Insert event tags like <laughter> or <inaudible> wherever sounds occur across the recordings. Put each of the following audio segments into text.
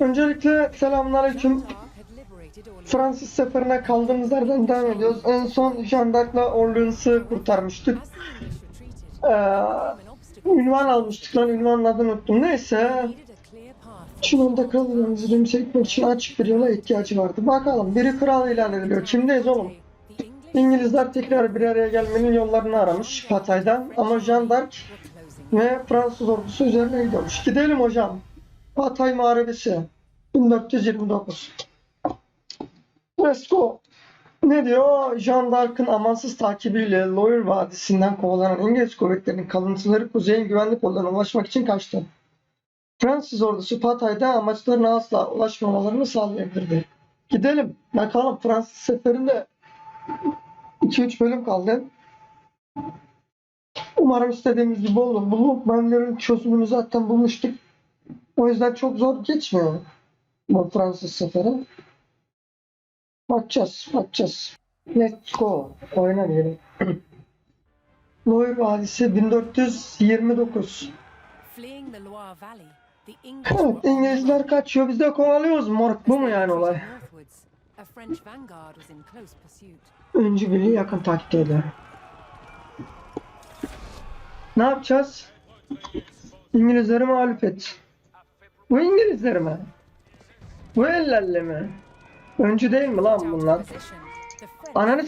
Öncelikle selamünaleyküm. Fransız seferine kaldığımız yerden devam ediyoruz. En son Jean d'Arc'la Orleans'ı kurtarmıştık. Ee, ünvan almıştık lan ünvanın adını unuttum. Neyse. Çin'de krallarımızı yükseltmek için açık bir yola ihtiyacı vardı. Bakalım biri kral ilan ediliyor. Kimdeyiz oğlum? İngilizler tekrar bir araya gelmenin yollarını aramış Hatay'dan ama Jean d'Arc ve Fransız ordusu üzerine gidiyormuş. Gidelim hocam. Hatay Muharebesi 1429 Let's go. Ne diyor? Jean d'Arc'ın amansız takibiyle Loire Vadisi'nden kovalanan İngiliz kuvvetlerinin kalıntıları kuzeyin güvenlik kollarına ulaşmak için kaçtı. Fransız ordusu Hatay'da amaçlarına asla ulaşmamalarını sağlayabilirdi. Gidelim. Bakalım Fransız seferinde 2-3 bölüm kaldı. Umarım istediğimiz gibi olur. Bu Lokmanların çözümünü zaten bulmuştuk. O yüzden çok zor geçmiyor bu Fransız seferi. Bakacağız, bakacağız. Let's go. Oyna diyelim. <clears throat> Loire Vadisi 1429. Evet, İngilizler kaçıyor, biz de kovalıyoruz. Mork bu mu yani olay? Öncü birliği yakın takip eder. Ne yapacağız? İngilizleri mağlup et. Bu İngilizleri mi? Bu ellerle mi? Öncü değil mi lan bunlar? Ananı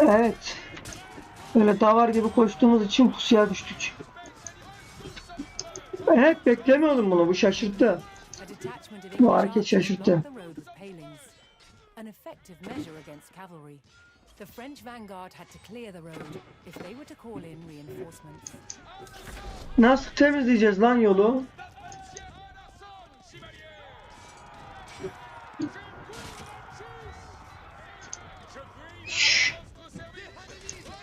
Evet. Öyle davar gibi koştuğumuz için pusuya düştük. Evet beklemiyordum bunu. Bu şaşırttı. Bu hareket şaşırttı. The French vanguard had to clear the road if they were to call in reinforcements. Nasıl temizleyeceğiz lan yolu?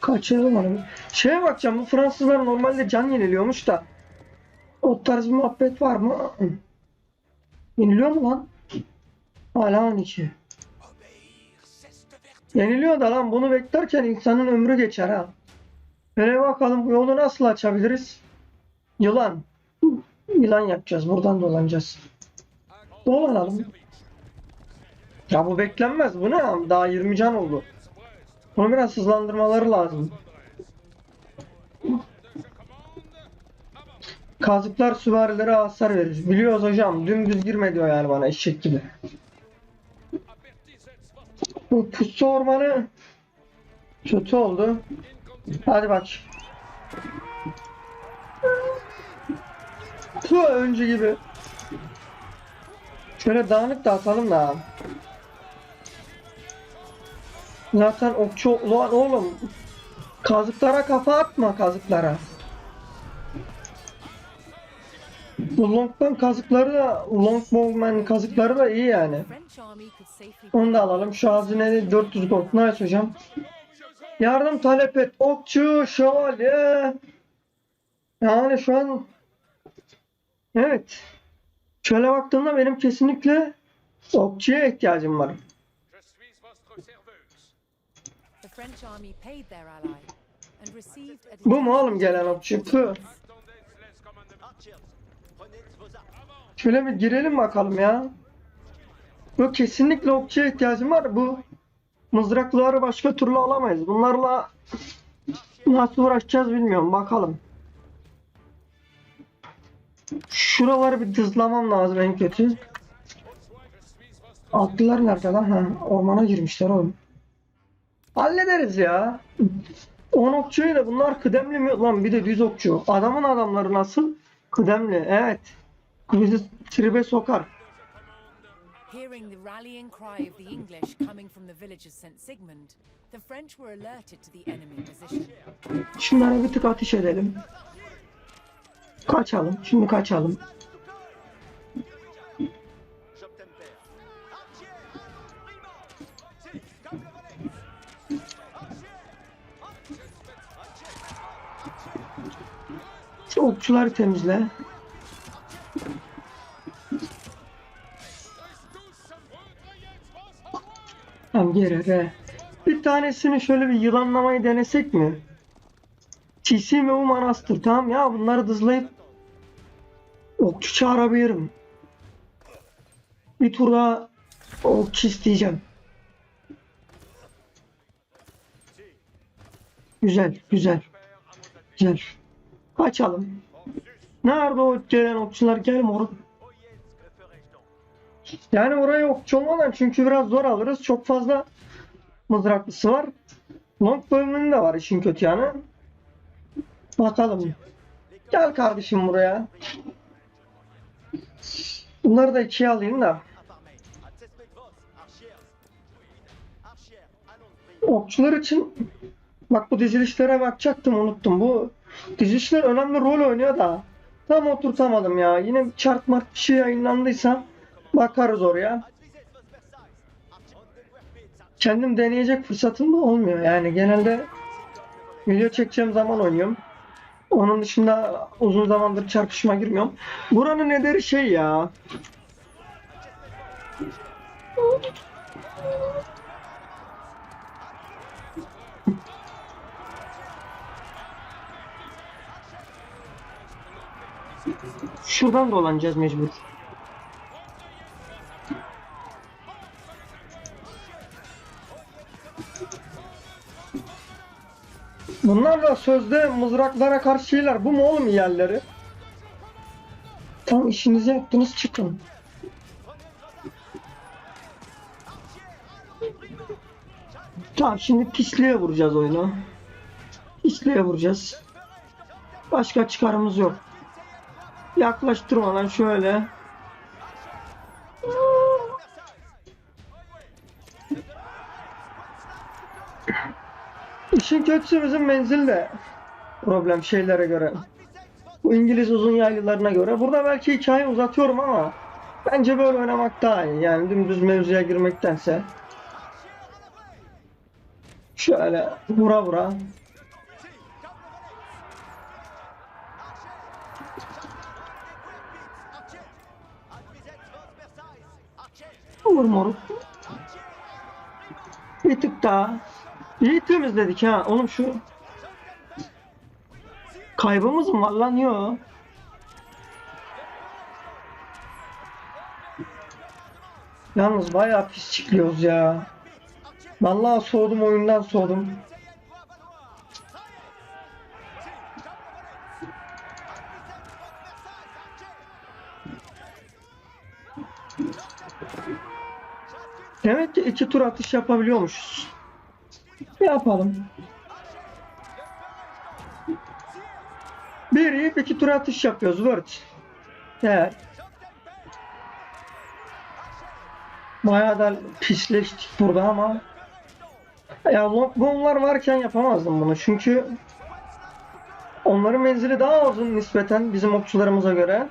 Kaçırdım onu. Şeye bakacağım bu Fransızlar normalde can yeniliyormuş da. O tarz bir muhabbet var mı? Yeniliyor mu lan? Hala 12. Yeniliyor da lan bunu beklerken insanın ömrü geçer ha. Hele bakalım bu yolu nasıl açabiliriz? Yılan. Yılan yapacağız. Buradan dolanacağız. Dolanalım. Ya bu beklenmez. Bu ne? Daha 20 can oldu. Bunu biraz hızlandırmaları lazım. Kazıklar süvarilere hasar verir. Biliyoruz hocam. Dümdüz girme diyor yani bana eşek gibi. Bu pusu ormanı kötü oldu. Hadi bak. Puh önce gibi. Şöyle dağınık dağıtalım da. Zaten okçu ulan oğlum. Kazıklara kafa atma kazıklara. Bu longman kazıkları da longman kazıkları da iyi yani. Onu da alalım. Şu hazineli 400 gold. Nice hocam. Yardım talep et. Okçu, şövalye. Yani şu an evet. Şöyle baktığımda benim kesinlikle okçuya ihtiyacım var. Bu mu oğlum gelen okçu? Şöyle bir girelim bakalım ya. Bu kesinlikle okçuya ihtiyacım var. Bu mızrakları başka türlü alamayız. Bunlarla nasıl uğraşacağız bilmiyorum. Bakalım. Şuraları bir dızlamam lazım en kötü. Atlılar nerede lan? Ha, ormana girmişler oğlum. Hallederiz ya. 10 okçuyla bunlar kıdemli mi? Lan bir de düz okçu. Adamın adamları nasıl? Kıdemli. Evet. Bizi tribe sokar. Hearing the rallying cry of the English coming from the village of St. Sigmund, the French were alerted to the enemy position. Şunlara bir tık ateş edelim. Kaçalım. Şimdi kaçalım. Şu okçuları temizle. Tamam geri re. Bir tanesini şöyle bir yılanlamayı denesek mi? TC ve bu manastır. Tamam ya bunları dızlayıp okçu çağırabilirim. Bir tur daha okçu isteyeceğim. Güzel, güzel. Güzel. Kaçalım. Nerede o gelen okçular? Gel moruk. Yani oraya okçu olmadan çünkü biraz zor alırız. Çok fazla mızraklısı var. Long bölümünün de var işin kötü yanı. Bakalım. Gel kardeşim buraya. Bunları da ikiye alayım da. Okçular için bak bu dizilişlere bakacaktım unuttum. Bu dizilişler önemli rol oynuyor da tam oturtamadım ya. Yine bir chart mart bir şey yayınlandıysa bakarız oraya. Kendim deneyecek fırsatım da olmuyor yani genelde video çekeceğim zaman oynuyorum. Onun dışında uzun zamandır çarpışma girmiyorum. Buranın nedeni şey ya. Şuradan dolanacağız mecbur. Bunlar da sözde mızraklara karşı şeyler. Bu mu oğlum yerleri? Tam işinizi yaptınız çıkın. Tamam şimdi pisliğe vuracağız oyunu. Pisliğe vuracağız. Başka çıkarımız yok. Yaklaştırmadan şöyle. İşin kötüsü bizim menzil de problem şeylere göre. Bu İngiliz uzun yaylılarına göre. Burada belki hikaye uzatıyorum ama bence böyle oynamak daha iyi. Yani dümdüz mevzuya girmektense. Şöyle vura vura. Vur moruk. Bir tık daha. İyi temizledik ha. Oğlum şu kaybımız mı var lan? Yok. Yalnız bayağı pis çıkıyoruz ya. Vallahi soğudum oyundan soğudum. Demek ki iki tur atış yapabiliyormuşuz. Yapalım. Bir yiyip iki tur atış yapıyoruz Word. Evet. Bayağı da pisleştik burada ama ya bunlar varken yapamazdım bunu çünkü onların menzili daha uzun nispeten bizim okçularımıza göre.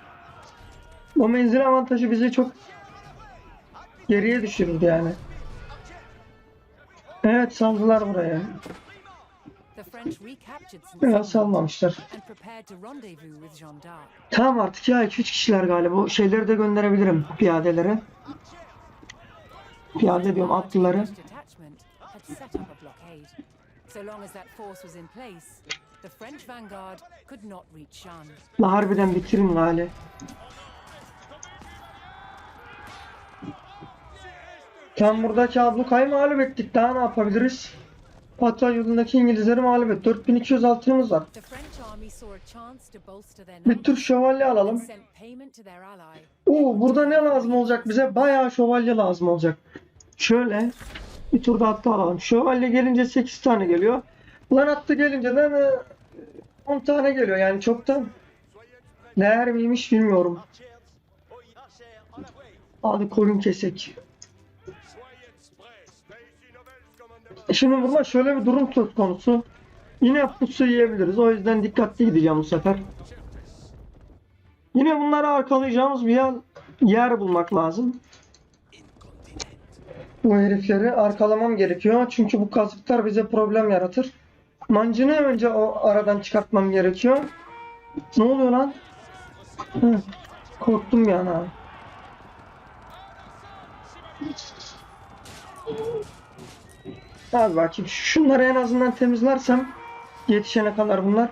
O menzil avantajı bizi çok geriye düşürürdü yani. Evet saldılar buraya. Biraz salmamışlar. Tamam artık ya 2-3 kişiler galiba. Şeyleri de gönderebilirim piyadeleri. Piyade diyorum atlıları. British detachment had set Tam buradaki ablukayı mağlup ettik. Daha ne yapabiliriz? Patay yolundaki İngilizleri mağlup et. 4200 altınımız var. Bir tür şövalye alalım. Oo burada ne lazım olacak bize? Bayağı şövalye lazım olacak. Şöyle bir tur da atlı alalım. Şövalye gelince 8 tane geliyor. Lan attı gelince de e, 10 tane geliyor yani çoktan. Değer miymiş bilmiyorum. Hadi koyun kesek. Şimdi burada şöyle bir durum söz konusu. Yine pusu yiyebiliriz. O yüzden dikkatli gideceğim bu sefer. Yine bunları arkalayacağımız bir yer, yer bulmak lazım. Bu herifleri arkalamam gerekiyor. Çünkü bu kazıklar bize problem yaratır. Mancını önce o aradan çıkartmam gerekiyor. Ne oluyor lan? Hı, korktum ya ana. Abi bakayım şunları en azından temizlersem yetişene kadar bunlar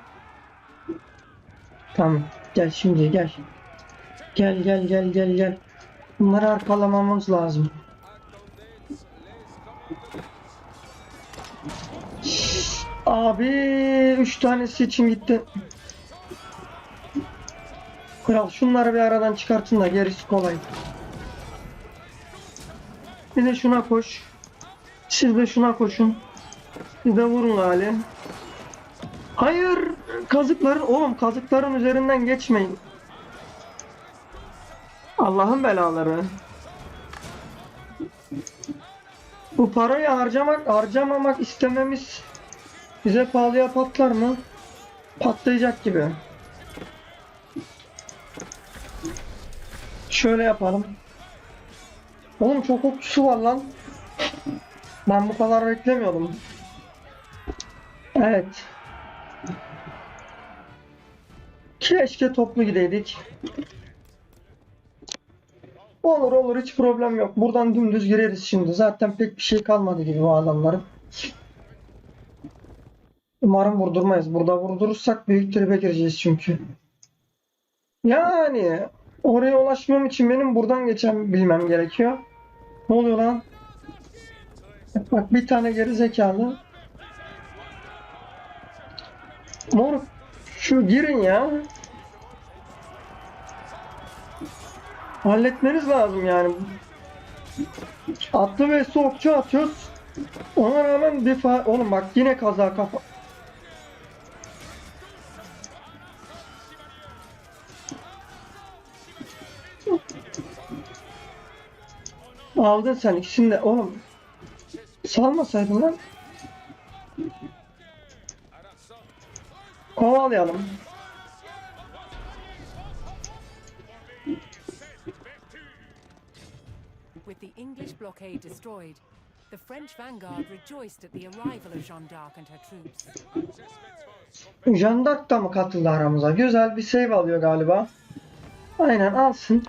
Tamam. Gel şimdi gel. Gel gel gel gel gel. Bunları arkalamamız lazım. Abi üç tanesi için gitti. Kral şunları bir aradan çıkartın da gerisi kolay. Bir de şuna koş. Siz de şuna koşun. Siz de vurun Ali. Hayır kazıkların oğlum kazıkların üzerinden geçmeyin. Allah'ın belaları. Bu parayı harcamak, harcamamak istememiz bize pahalıya patlar mı? Patlayacak gibi. Şöyle yapalım. Oğlum çok okçusu var lan. Ben bu kadar beklemiyordum. Evet. Keşke toplu gideydik. Olur olur hiç problem yok. Buradan dümdüz gireriz şimdi. Zaten pek bir şey kalmadı gibi bu adamların. Umarım vurdurmayız. Burada vurdurursak büyük tribe gireceğiz çünkü. Yani oraya ulaşmam için benim buradan geçen bilmem gerekiyor. Ne oluyor lan? <laughs> Bak bir tane geri zekalı. Moruk şu girin ya. Halletmeniz lazım yani. Atlı ve soğukçu atıyoruz. Ona rağmen bir fa... Oğlum bak yine kaza kafa. Aldın sen ikisini de oğlum. Salmasaydın lan. Kovalayalım. With the English blockade destroyed, the French vanguard rejoiced at the arrival of Jeanne d'Arc and her troops. Jean d'Arc da mı katıldı aramıza? Güzel bir save alıyor galiba. Aynen alsın.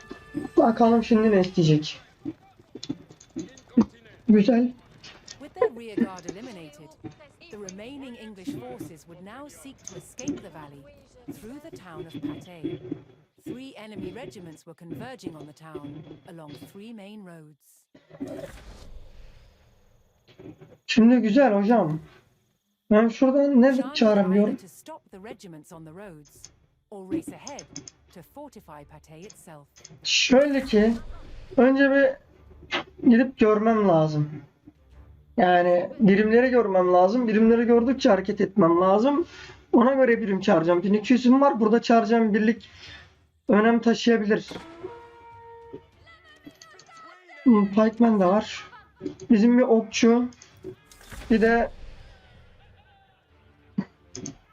Bakalım şimdi ne isteyecek. Güzel. Their rear guard eliminated, the remaining English forces would now seek to escape the valley through the town of Patay. Three enemy regiments were converging on the town along three main roads. Şimdi güzel hocam. Ben şuradan ne Jeanne could çağırabiliyorum? either to stop the regiments on the roads or race ahead to fortify Patay itself. Şöyle ki önce bir gidip görmem lazım. Yani birimleri görmem lazım. Birimleri gördükçe hareket etmem lazım. Ona göre birim çağıracağım. 1200'üm var. Burada çağıracağım birlik önem taşıyabilir. Hmm, Pikeman da var. Bizim bir okçu. Bir de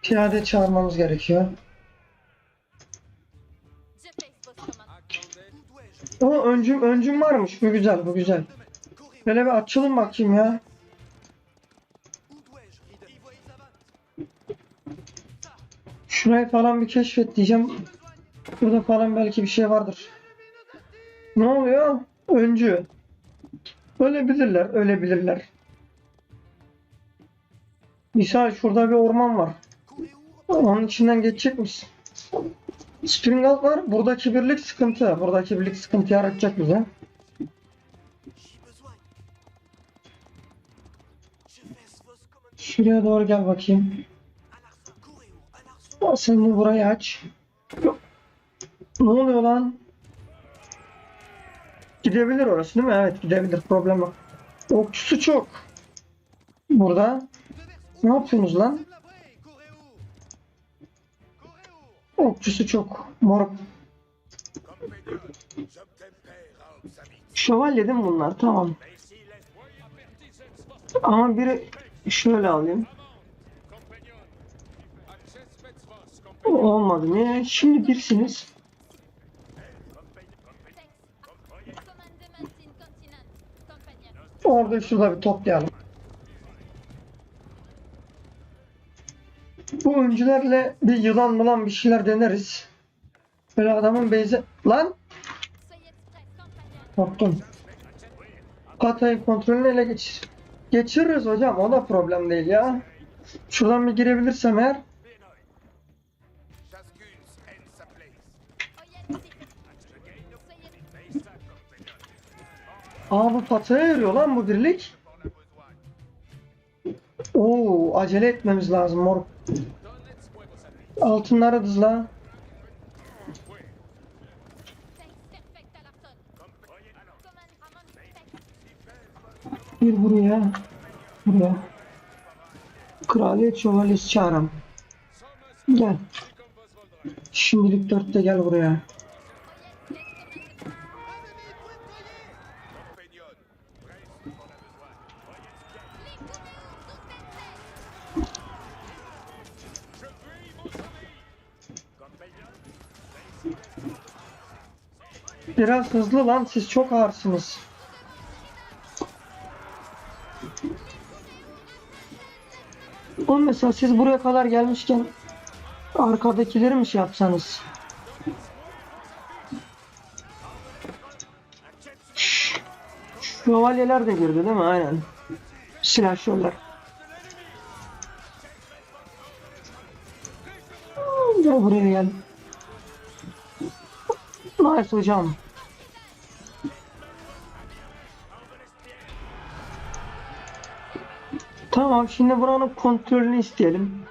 piyade çağırmamız gerekiyor. O öncüm öncüm varmış. Bu güzel, bu güzel. Böyle bir açılın bakayım ya. Şurayı falan bir keşfet diyeceğim. Burada falan belki bir şey vardır. Ne oluyor? Öncü. Ölebilirler, ölebilirler. Misal şurada bir orman var. Onun içinden geçecek misin? Springald var. Buradaki birlik sıkıntı. Buradaki birlik sıkıntı yaratacak bize. Şuraya doğru gel bakayım. Sen de burayı aç. Ne oluyor lan? Gidebilir orası değil mi? Evet gidebilir. Problem yok. Okçusu çok. Burada. Ne yapıyorsunuz lan? Okçusu çok. Moruk. Şövalye değil mi bunlar? Tamam. Ama biri şöyle alayım. Olmadı. Niye? Şimdi birsiniz. Orada şurada bir toplayalım. Bu öncülerle bir yılan mılan bir şeyler deneriz. Böyle adamın beyze... Lan! Korktum. Patayın kontrolünü ele geçir. Geçiririz hocam. O da problem değil ya. Şuradan bir girebilirsem eğer. Aa bu pataya yürüyor lan bu birlik. Oo acele etmemiz lazım mor. Altınları dızla. Bir buraya. Buraya. Kraliyet şövalyesi çağıram. Gel. Şimdilik dörtte gel buraya. Biraz hızlı lan siz çok ağırsınız. Oğlum mesela siz buraya kadar gelmişken arkadakileri mi şey yapsanız? Şövalyeler de girdi değil mi? Aynen. Silahşörler. Buraya gel. Nice hocam. Tamam şimdi buranın kontrolünü isteyelim.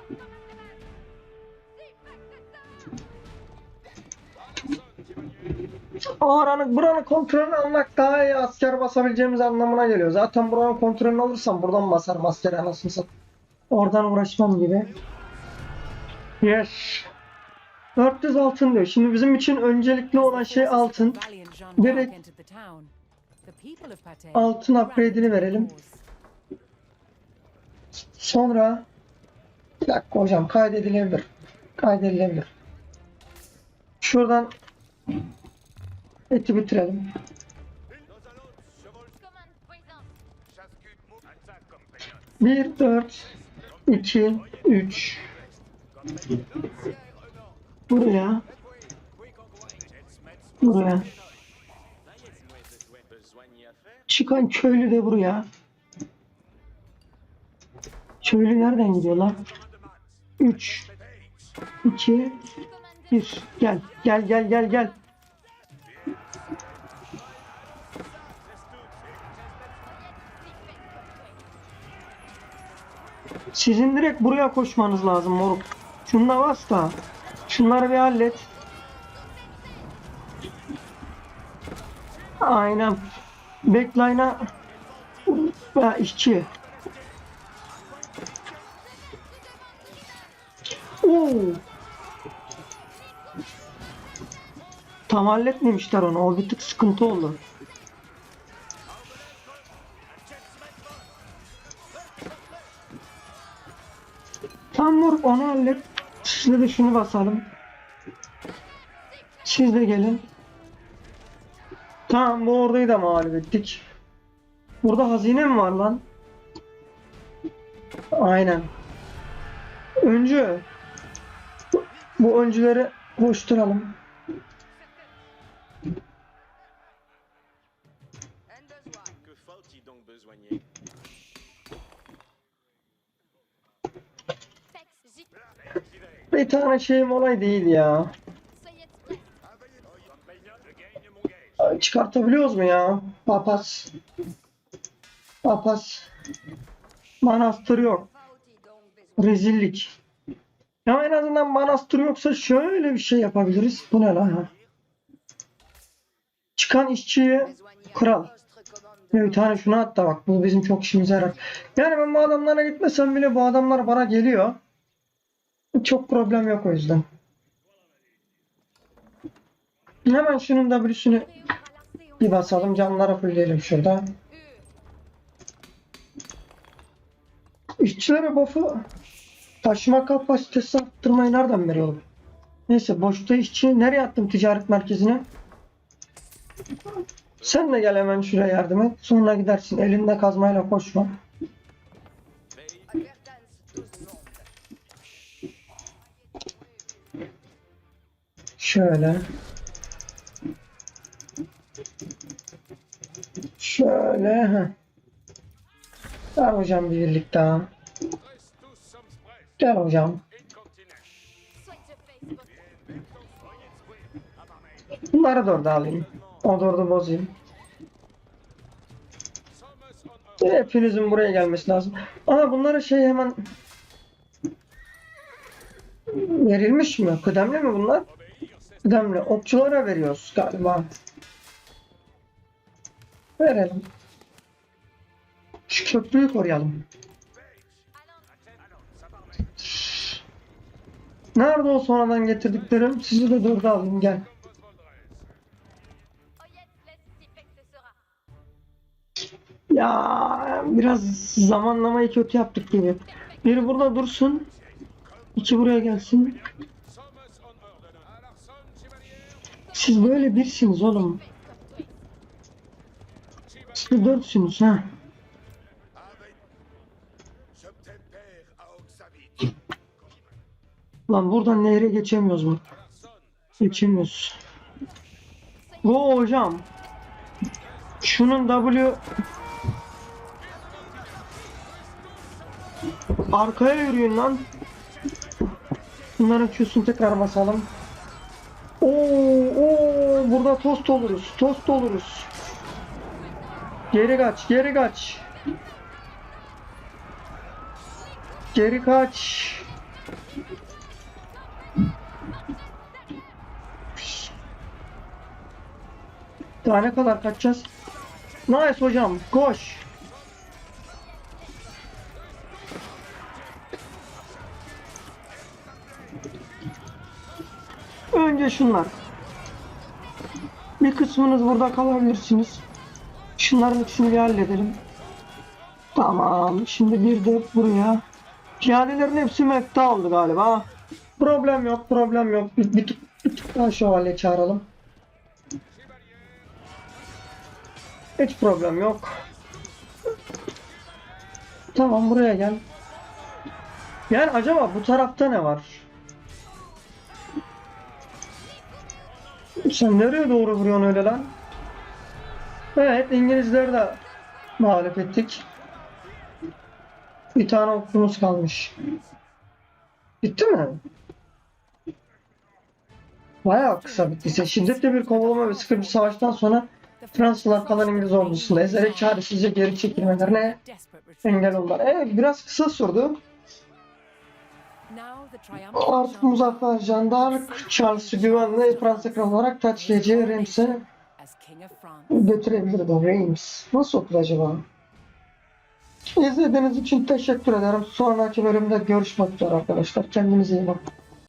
Oranın, buranın kontrolünü almak daha iyi asker basabileceğimiz anlamına geliyor. Zaten buranın kontrolünü alırsam buradan basarım askeri anasını. Oradan uğraşmam gibi. Yes. 400 altın diyor. Şimdi bizim için öncelikli olan şey altın. Direkt altın upgrade'ini verelim. Sonra bir dakika hocam kaydedilebilir. Kaydedilebilir. Şuradan eti bitirelim. Bir, dört, iki, üç. Buraya. Buraya. Çıkan köylü de buraya. Köylü nereden gidiyor lan? 3 2 1 Gel gel gel gel gel. Sizin direkt buraya koşmanız lazım moruk. Şunla bas da. Şunları bir hallet. Aynen. Backline'a ya işçi. Oo. Tam halletmemişler onu. O bir tık sıkıntı oldu. Siz de şunu basalım. Siz de gelin. Tamam bu orayı da mağlup ettik. Burada hazine mi var lan? Aynen. Öncü. Bu öncüleri koşturalım. Bir tane şeyim olay değil ya. Çıkartabiliyoruz mu ya? Papaz. Papaz. Manastır yok. Rezillik. Ya en azından manastır yoksa şöyle bir şey yapabiliriz. Bu ne lan ya? Çıkan işçiyi kral. Bir tane şunu at da bak bu bizim çok işimize yarar. Yani ben bu adamlara gitmesem bile bu adamlar bana geliyor. Çok problem yok o yüzden. Hemen şunun W'sünü bir basalım. Canlara fullleyelim şurada. İşçilere buff'ı taşıma kapasitesi arttırmayı nereden veriyorum? Neyse boşta işçi nereye attım ticaret merkezine? Sen de gel hemen şuraya yardım et. Sonra gidersin. Elinde kazmayla koşma. Şöyle. Şöyle. heh. Gel hocam bir birlik daha. Gel hocam. Bunları da orada alayım. O da orada bozayım. Hepinizin buraya gelmesi lazım. Ama bunlara şey hemen verilmiş mi? Kıdemli mi bunlar? Kıdemli. Okçulara veriyoruz galiba. Verelim. Şu köprüyü koruyalım. Nerede o sonradan getirdiklerim? Sizi de dörde alayım gel. Ya biraz zamanlamayı kötü yaptık gibi. Biri burada dursun. İki buraya gelsin. Siz böyle birsiniz oğlum. Siz dörtsünüz ha. Lan buradan nehre geçemiyoruz mu? Geçemiyoruz. Go hocam. Şunun W Arkaya yürüyün lan. Bunların Q'sunu tekrar basalım. Oo, burada tost oluruz. Tost oluruz. Geri kaç, geri kaç. Geri kaç. Daha ne kadar kaçacağız? Nice hocam, koş. Önce şunlar. Bir kısmınız burada kalabilirsiniz. Şunların ikisini bir halledelim. Tamam. Şimdi bir de buraya. Piyadelerin hepsi mekta oldu galiba. Problem yok, problem yok. Bir, bir, bir tık daha şövalye çağıralım. Hiç problem yok. Tamam buraya gel. Yani acaba bu tarafta ne var? Sen nereye doğru vuruyorsun öyle lan? Evet İngilizleri de mağlup ettik. Bir tane okumuz kalmış. Bitti mi? Bayağı kısa bittiyse. Şiddetli bir kovalama ve sıkı bir savaştan sonra Fransızlar kalan İngiliz ordusunda ezerek çaresizce geri çekilmelerine engel oldular. Evet biraz kısa sürdü. Artık Muzaffer Jean d'Arc, Charles güvenle Fransa kralı olarak taç gece Reims'e götürebilirdi. Reims. Nasıl okur acaba? İzlediğiniz için teşekkür ederim. Sonraki bölümde görüşmek üzere arkadaşlar. Kendinize iyi bakın.